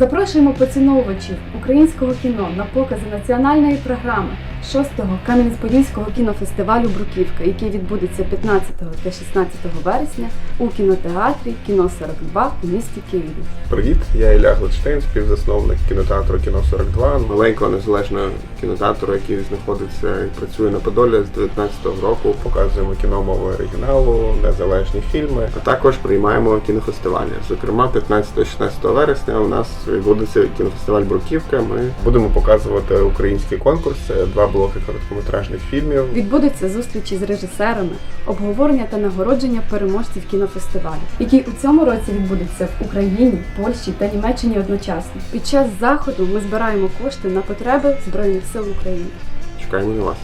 Запрошуємо поціновувачів українського кіно на покази національної програми 6-го Кам'янець-Подільського кінофестивалю Бруківка, який відбудеться 15 та 16 вересня у кінотеатрі Кіно 42 у місті Києві. Привіт, я Ілля Гличтин, співзасновник кінотеатру Кіно 42, маленького незалежного кінотеатру, який знаходиться і працює на Подолі з 19-го року. Показуємо кіно мови оригіналу, незалежні фільми, а також приймаємо кінофестивалі. Зокрема, 15-16 вересня у нас відбудеться кінофестиваль Бруківка. Ми будемо показувати українські конкурси, два блоки короткометражних фільмів. Відбудуться зустрічі з режисерами, обговорення та нагородження переможців кінофестивалю, який у цьому році відбудеться в Україні, Польщі та Німеччині одночасно. Під час заходу ми збираємо кошти на потреби Збройних сил України. Чекаємо на вас.